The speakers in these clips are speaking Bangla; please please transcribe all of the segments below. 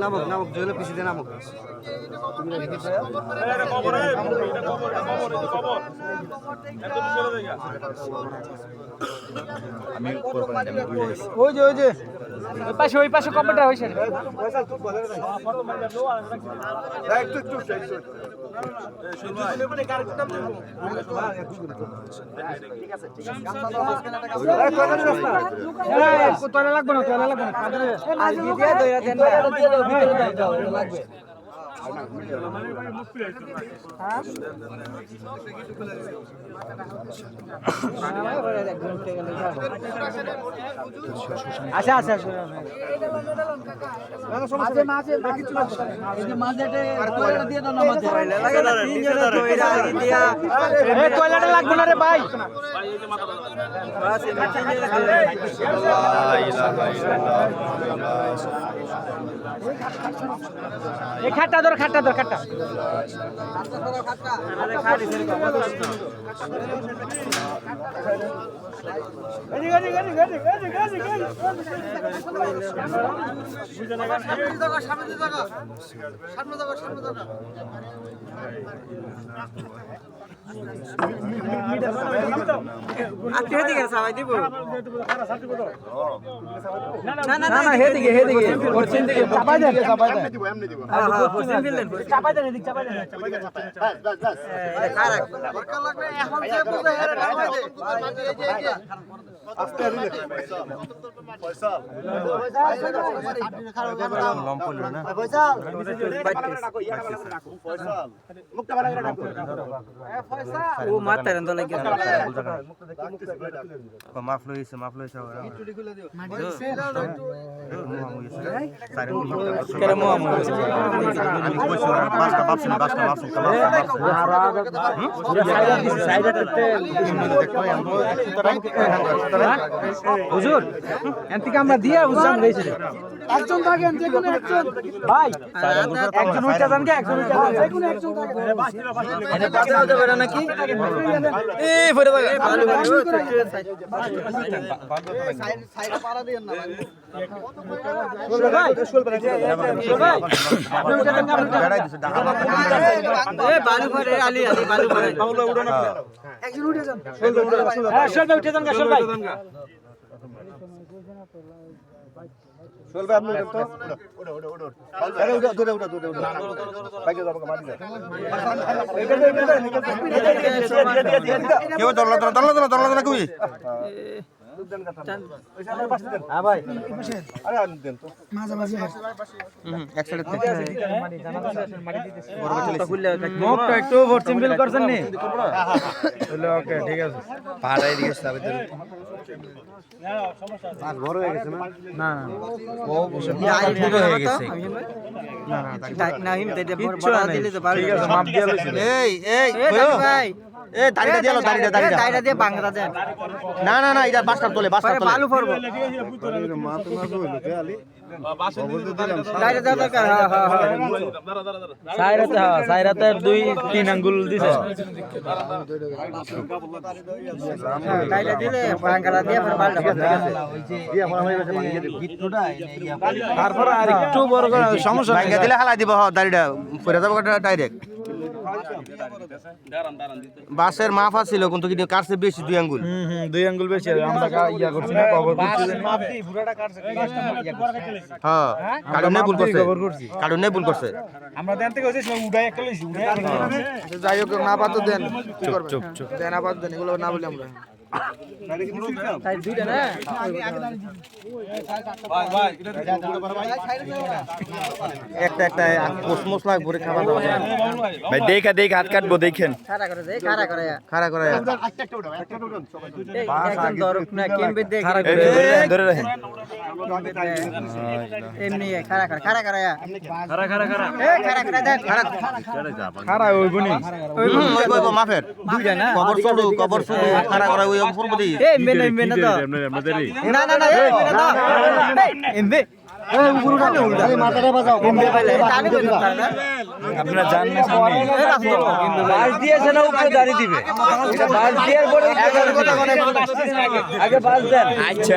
নামক নামক জুয়েল পিছিয়ে নামক ওই যে ওই যে। ওই পাশে ওই পাশে কম্পিউটার হয়েছে লাগবে না লাগবে না আচ্ছা আচ্ছা মাঝে মাঝে টয়লেটে লাগবে না রে ভাই। এই এই খাটটা ধর। খাটটা ধর খাটটা আজকে হেদিকে সবাই দিব। না না না না হেদিকে হেদিকে পশ্চিম দিকে চাপাই চাপাই দেন পশ্চিম ফিল্ডেন চাপাই দেন এদিক চাপাই দেন চাপাই দেন। এটা কারা দরকার লাগবে এখন। মাফ লইছে মাফ লইছে আমি কইছি বাসটা বাপছি না বাসটা বাপছি হুজুর এনতিকে আমরা দিয়া বুঝলাম গেছি একজন থাকেন যে কোনো একজন ভাই একজন উঠতে যান একজন উঠতে যান যে কোনো একজন থাকেন এটা পাশে হতে পারে নাকি ভাই ভালো সাইড সাইড পাড়া না ভাই উঠে যান উঠে। এ আলি উঠে যান হ্যাঁ উঠে দরলা দরলা দরলা দরলা দরলা দরলা কই হ্যাঁ ঠিক আছে পুরো হয়ে গেছে না হিম তে বড় দিলে এ দাদু ভাই এ দাড়িটা দিয়ে দাড়িটা। দাড়িটা দাইটা দিয়ে বাংলা দেন না না না এটা বাসটা তোলে বাসটা তোলে। বালু পড়ব দাইটা দাও দরকার। হ্যাঁ হ্যাঁ হ্যাঁ। সাইরাতে হ্যাঁ সাইরাতে দুই তিন আঙ্গুল দিছে। দাইটা দিলে বাংলা দিয়ে পরে বালটা ঠিক আর একটু বড় সমস্যা দিলে হালাই দিব হ দাড়িটা। পড়ে যাব ডাইরেক্ট বাসের মাফ আছিল কিন্তু কিন্তু কাটছে বেশি? দুই আঙ্গুল। হুম হুম দুই আঙ্গুল বেশি আমরা ইয়া করছি না কভার করছি। হ্যাঁ কারণে ভুল করছে। কভার করছি। কারণে ভুল করছে। আমরা দেন থেকে হইছে উড়াই একটা লইছি উড়াই যাই হোক না পাতো দেন। কি চুপ দেন আপাতত দেন এগুলো না বলি আমরা একটা একটা কোসমোস লাগ ভরে খাওয়া দাওয়া ভাই দেখা দেখা হাত কাটবো দেখেন। খারা করে খারা ধরে রাখেন ওই মাফের দুইটা না? কবর খারা করা ওই পূর্ব দিকে এ মেনে মেনে তো না না না এ মেনে তো এমবে আচ্ছা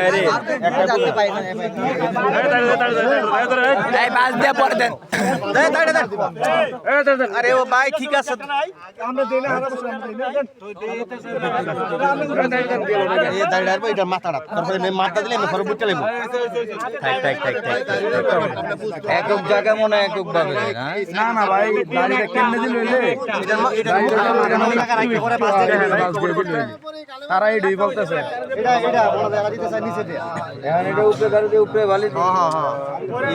আরে ও ভাই ঠিক আছে মাথাটা। মাথা দিলে আমি। থাক, থাক, থাক, থাক, থাক। একক জায়গা মনে হয় একক ভাবে না না ভাই দাঁড়িয়ে কেমনে দিল দিলে। তারা এই দুই বলতেছে এটা, এটা, বড় জায়গা দিতে নিচে দিয়ে। এখন এটা উপরে হ্যাঁ, হ্যাঁ, হ্যাঁ।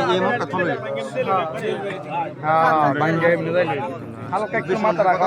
এই- মুখটা থলে। হ্যাঁ এমনি হালকা একটু মাথা রাখা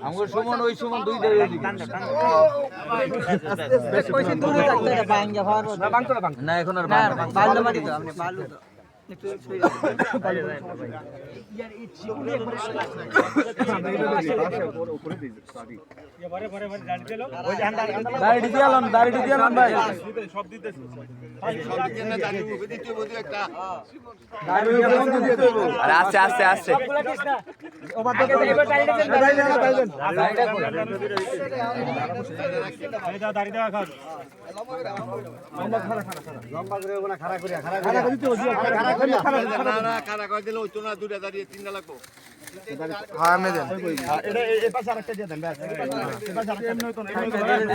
আমার সমান ওই সমান দুই দেবে না এখন আর দাড়ি দিয়ে আলাম দাড়ি দিয়ে আলাম ভাই আরে আস্তে আস্তে আস্তে হ্যাঁ আমি দেন।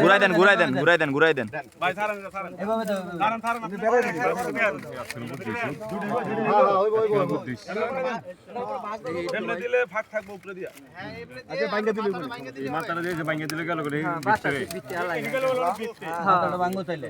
ঘুরাই দেন ঘুরাই দেন ঘুরাই দেন ঘুরাই দেন। ভাঙ্গো চাইলে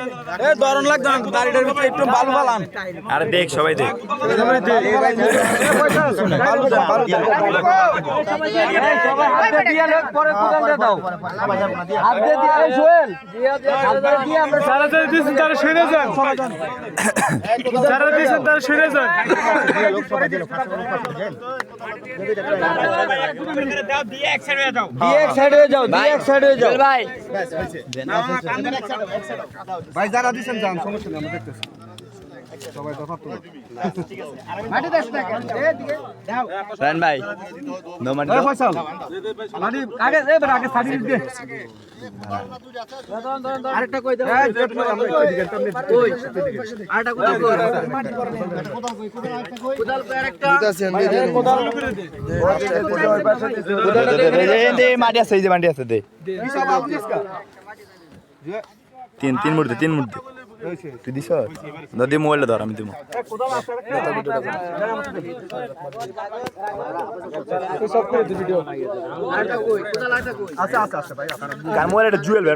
তারা শুনে যান দিয়ে এক সাইড হয়ে যাও দিয়ে এক সাইড হয়ে যাও ভাই ভাই যারা দিছেন যান সমস্যা নেই আমরা দেখতেছি মাটি দেশ না কেন এদিকে দাও রান ভাই নো মানি এই ফয়সাল মাটি আগে এ বেটা আগে সাড়ি দে আরেকটা কই দাও এই পেট মারা আমরা এদিকে কই আরেকটা কই দাও মাটি করে কোদাল কই আরেকটা দিতেছেন দিয়ে দেন দে মাটি আছে এই যে মাটি আছে দে তিন তিন মুহূর্তে তিন মুহূর্তে। তুই দিস? দাদি মোবাইলটা ধর আমি কার মোবাইল একটা জুয়েল ভাই